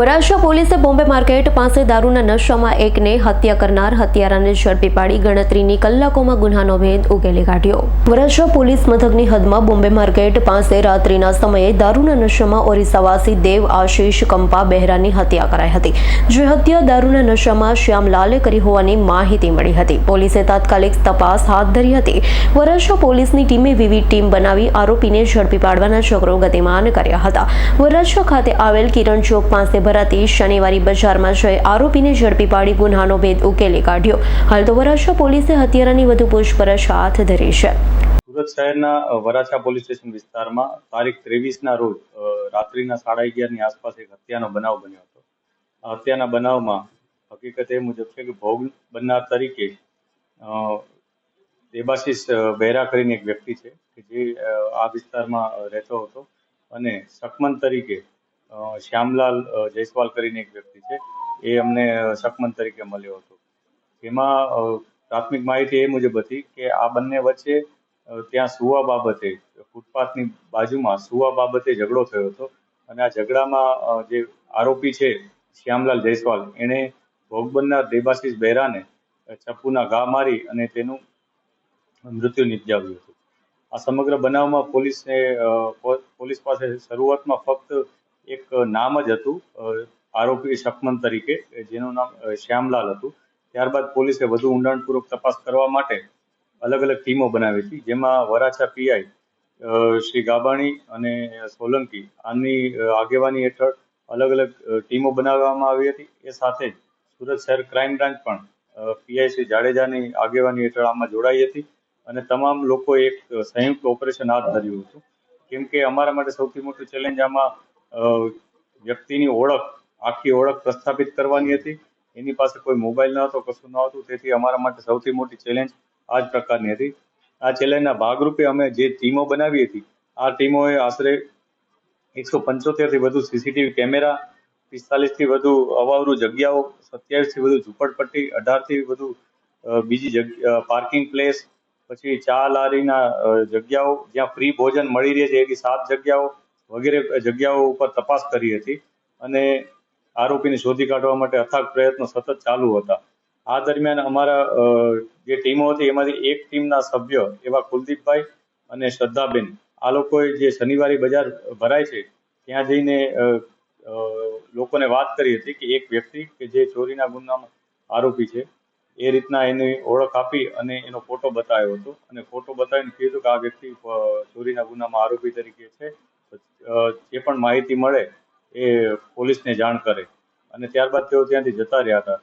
વરાછા પોલીસે બોમ્બે માર્કેટ પાસે દારૂના નશામાં એકને હત્યા કરનાર હત્યારાને ઝડપી પાડી ગણતરીની કલાકોમાં ગુનાનો ભેદ ઉકેલી કાઢ્યો. વરાછા પોલીસ મથકની હદમાં બોમ્બે માર્કેટ પાસે રાત્રિના સમયે દારૂના નશામાં ઓરિસ્સાવાસી દેવ આશીષ કંપા બહેરાની હત્યા કરાઈ હતી, જે હત્યા દારૂના નશામાં શ્યામલાલે કરી હોવાની માહિતી મળી હતી. પોલીસે તાત્કાલિક તપાસ હાથ ધરી હતી. વરાછા પોલીસની ટીમે વિવિધ ટીમ બનાવી આરોપીને ઝડપી પાડવાના ચક્રો ગતિમાન કર્યા હતા. વરાછા ખાતે આવેલ કિરણ ચોક પાસે ભરાતી શનિવારી બજારમાં જઈ આરોપીને ઝડપી પાડી ગુન્હાનો ભેદ ઉકેલી કાઢ્યો. હાલ તો વરાછા પોલીસે હત્યારાની વધુ પૂછપરછ હાથ ધરી છે. સુરત શહેરના વરાછા પોલીસ સ્ટેશન વિસ્તારમાં તારીખ ત્રેવીસના રોજ રાત્રિના સાડા અગિયારની આસપાસ એક હત્યાનો બનાવ બન્યો હતો. હત્યાના બનાવમાં હકીકત એ મુજબ છે કે ભોગ બનનાર તરીકે દેબાશીષ બહેરા કરીને એક વ્યક્તિ છે કે જે આ વિસ્તારમાં રહેતો હતો અને સખમન તરીકે શ્યામલાલ જયસ્વાલ કરીને એક વ્યક્તિ છે. એ અમને અ, તરીકે મળ્યો હતો. એમાં પ્રાથમિક માહિતી એ મુજબ હતી કે આ બંને વચ્ચે ત્યાં સુવા બાબતે ફૂટપાથની બાજુમાં સુવા બાબતે ઝઘડો થયો હતો. અને આ ઝઘડામાં જે આરોપી છે શ્યામલાલ જયસ્વાલ એણે ભોગ બનનાર દેબાશીષ બહેરાને ચપ્પુના ઘા મારી અને તેનું મૃત્યુ નિપજાવ્યું હતું. આ સમગ્ર બનાવમાં પોલીસને પોલીસ પાસે શરૂઆતમાં ફક્ત એક નામ જ હતું આરોપી શકમન તરીકે જેનું નામ શ્યામલાલ હતું. ત્યારબાદ પોલીસે વધુ ઊંડાણપૂર્વક તપાસ કરવા માટે અલગ અલગ ટીમો બનાવી હતી, જેમાં વરાછા પીઆઈ શ્રી ગાબાણી અને સોલંકી, આની આગેવાની હેઠળ અલગ અલગ ટીમો બનાવવામાં આવી હતી. એ સાથે જ સુરત શહેર ક્રાઇમ બ્રાન્ચ પણ પીઆઈ શ્રી જાડેજાની આગેવાની હેઠળ આમાં જોડાઈ હતી અને તમામ લોકો એક સંયુક્ત ઓપરેશન હાથ ધર્યું હતું. કેમ કે અમારા માટે સૌથી મોટું ચેલેન્જ આમાં વ્યક્તિની ઓળખ, આખી ઓળખ પ્રસ્થાપિત કરવાની હતી. એની પાસે કોઈ મોબાઈલ ન હતો, કશું ન હતું. તેથી અમારા માટે સૌથી મોટી ચેલેન્જ આ જ પ્રકારની હતી. આ ચેલેન્જના ભાગરૂપે અમે જે ટીમો બનાવી હતી, આ ટીમોએ આશરે એકસો પંચોતેરથી વધુ સીસીટીવી કેમેરા પિસ્તાલીસથી વધુ અવાવરું જગ્યાઓ સત્યાવીસથી વધુ ઝૂંપડપટ્ટી અઢારથી વધુ બીજી જગ્યા પાર્કિંગ પ્લેસ પછી ચા લારીના જગ્યાઓ જ્યાં ફ્રી ભોજન મળી રહે છે, એવી સાત જગ્યાઓ વગેરે જગ્યાઓ ઉપર તપાસ કરી હતી અને આરોપીને શોધી કાઢવા માટે અથાગ પ્રયત્નો સતત ચાલુ હતા. આ દરમિયાન અમારા જે ટીમો હતી એમાંથી એક ટીમના સભ્ય એવા કુલદીપભાઈ અને શ્રદ્ધાબેન. આ લોકોએ જે શનિવારી બજાર ભરાય છે, ત્યાં જઈને લોકોને વાત કરી હતી કે એક વ્યક્તિ કે જે ચોરીના ગુનામાં આરોપી છે, એ રીતના એની ઓળખ આપી અને એનો ફોટો બતાવ્યો હતો. અને ફોટો બતાવીને કીધું કે આ વ્યક્તિ ચોરીના ગુનામાં આરોપી તરીકે છે. જે પણ માહિતી મળે એ પોલીસને જાણ કરે. અને ત્યારબાદ તેઓ ત્યાંથી જતા રહ્યા હતા.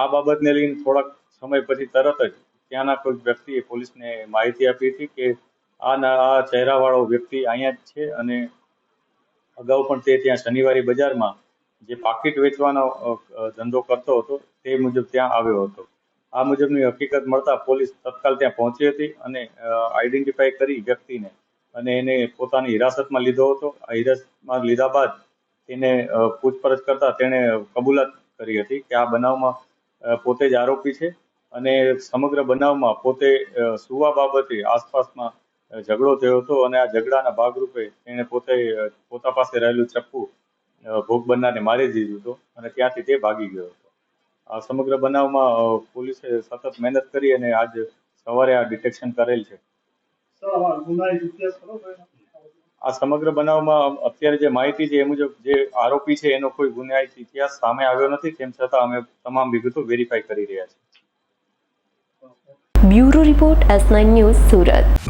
આ બાબતને લઈને થોડાક સમય પછી તરત જ ત્યાંના કોઈ વ્યક્તિએ પોલીસને માહિતી આપી હતી કે આ આ ચહેરાવાળો વ્યક્તિ અહીંયા જ છે અને અગાઉ પણ તે ત્યાં શનિવારે બજારમાં જે પાકીટ વેચવાનો ધંધો કરતો હતો તે મુજબ ત્યાં આવ્યો હતો. આ મુજબની હકીકત મળતા પોલીસ તત્કાલ ત્યાં પહોંચી હતી અને આઈડેન્ટિફાઈ કરી વ્યક્તિને અને એને પોતાની હિરાસતમાં લીધો હતો. આ હિરાસતમાં લીધા બાદ તેને પૂછપરછ કરતા તેણે કબૂલાત કરી હતી કે આ બનાવમાં પોતે જ આરોપી છે અને સમગ્ર બનાવમાં પોતે સુવા બાબતે આસપાસમાં ઝઘડો થયો હતો અને આ ઝઘડાના ભાગરૂપે તેણે પોતે પોતા પાસે રહેલું ચપ્પુ ભોગ બનનારને મારી દીધું હતું અને ત્યાંથી તે ભાગી ગયો હતો. આ સમગ્ર બનાવમાં પોલીસે સતત મહેનત કરી અને આજ સવારે આ ડિટેક્શન કરેલ છે. આ સમગ્ર બનાવમાં અત્યારે જે માહિતી છે એ મુજબ જે આરોપી છે એનો કોઈ ગુનાહિત ઇતિહાસ સામે આવ્યો નથી, તેમ છતાં અમે તમામ વિગતો વેરીફાઈ કરી રહ્યા છીએ. Bureau report S news Surat.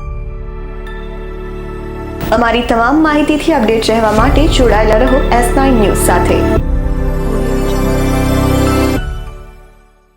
અમારી તમામ માહિતીથી અપડેટ રહેવા માટે જોડાયેલા રહો એસ ન્યૂઝ સાથે.